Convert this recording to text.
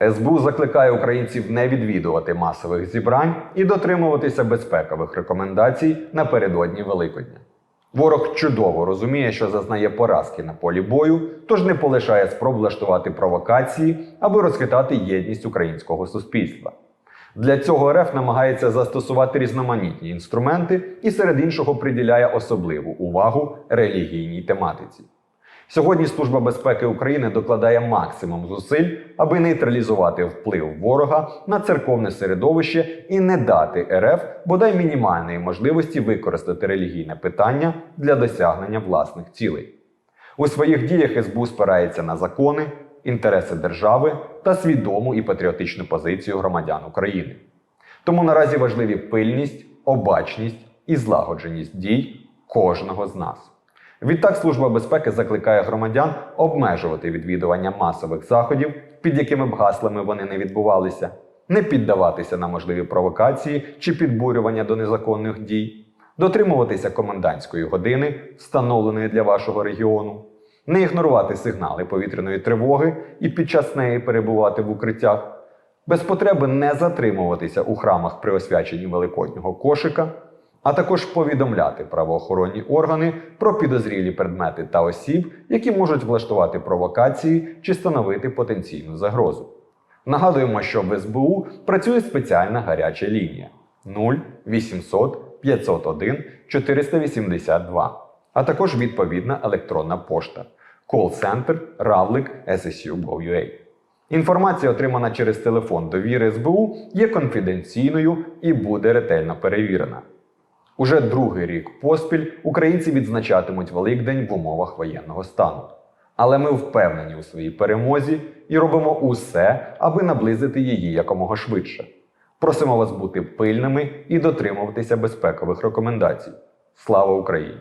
СБУ закликає українців не відвідувати масових зібрань і дотримуватися безпекових рекомендацій напередодні Великодня. Ворог чудово розуміє, що зазнає поразки на полі бою, тож не полишає спроб влаштувати провокації, аби розхитати єдність українського суспільства. Для цього РФ намагається застосувати різноманітні інструменти і серед іншого приділяє особливу увагу релігійній тематиці. Сьогодні Служба безпеки України докладає максимум зусиль, аби нейтралізувати вплив ворога на церковне середовище і не дати РФ бодай мінімальної можливості використати релігійне питання для досягнення власних цілей. У своїх діях СБУ спирається на закони, інтереси держави та свідому і патріотичну позицію громадян України. Тому наразі важливі пильність, обачність і злагодженість дій кожного з нас. Відтак Служба безпеки закликає громадян обмежувати відвідування масових заходів, під якими б гаслами вони не відбувалися, не піддаватися на можливі провокації чи підбурювання до незаконних дій, дотримуватися комендантської години, встановленої для вашого регіону, не ігнорувати сигнали повітряної тривоги і під час неї перебувати в укриттях, без потреби не затримуватися у храмах при освяченні великоднього кошика, а також повідомляти правоохоронні органи про підозрілі предмети та осіб, які можуть влаштувати провокації чи становити потенційну загрозу. Нагадуємо, що в СБУ працює спеціальна гаряча лінія 0800 501 482, а також відповідна електронна пошта call-center ravlik SSU.gov.ua. Інформація, отримана через телефон довіри СБУ, є конфіденційною і буде ретельно перевірена. Уже другий рік поспіль українці відзначатимуть Великдень в умовах воєнного стану. Але ми впевнені у своїй перемозі і робимо усе, аби наблизити її якомога швидше. Просимо вас бути пильними і дотримуватися безпекових рекомендацій. Слава Україні!